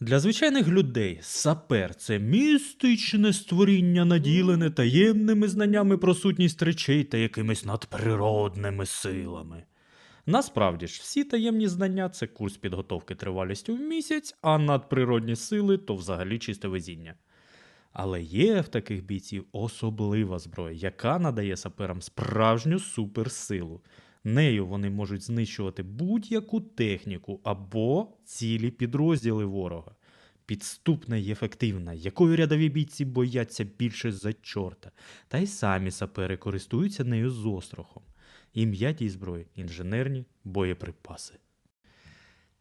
Для звичайних людей сапер це містичне створіння, наділене таємними знаннями про сутність речей та якимись надприродними силами. Насправді ж, всі таємні знання це курс підготовки тривалістю в місяць, а надприродні сили то взагалі чисте везіння. Але є в таких бійців особлива зброя, яка надає саперам справжню суперсилу. Нею вони можуть знищувати будь-яку техніку або цілі підрозділи ворога. Підступна і ефективна, якою рядові бійці бояться більше за чорта, та й самі сапери користуються нею з острохом. Ім'я тій зброї інженерні боєприпаси.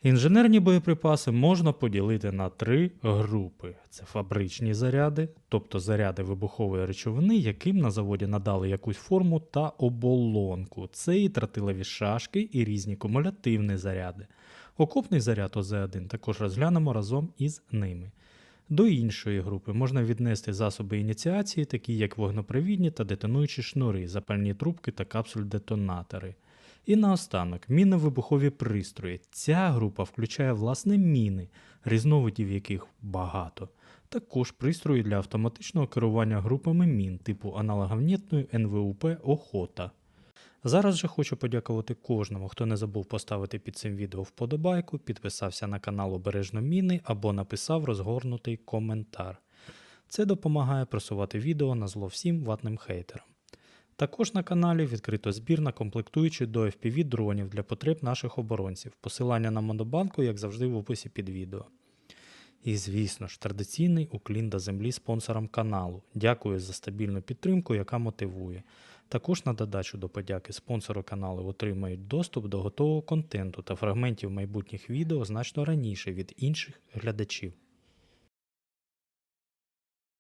Інженерні боєприпаси можна поділити на три групи: це фабричні заряди, тобто заряди вибухової речовини, яким на заводі надали якусь форму та оболонку. Це і тротилові шашки, і різні кумулятивні заряди. Окопний заряд ОЗ-1 також розглянемо разом із ними. До іншої групи можна віднести засоби ініціації, такі як вогнепровідні та детонуючі шнури, запальні трубки та капсуль-детонатори. І наостанок мінно-вибухові пристрої. Ця група включає власне міни, різновидів яких багато. Також пристрої для автоматичного керування групами мін типу аналоговнітної НВУП Охота. Зараз же хочу подякувати кожному, хто не забув поставити під цим відео вподобайку, підписався на канал Обережно Міни або написав розгорнутий коментар. Це допомагає просувати відео на зло всім ватним хейтерам. Також на каналі відкрито збір на комплектуючі до FPV дронів для потреб наших оборонців. Посилання на монобанку, як завжди, в описі під відео. І звісно ж, традиційний уклін до землі спонсорам каналу. Дякую за стабільну підтримку, яка мотивує. Також на додачу до подяки спонсори каналу отримають доступ до готового контенту та фрагментів майбутніх відео значно раніше від інших глядачів.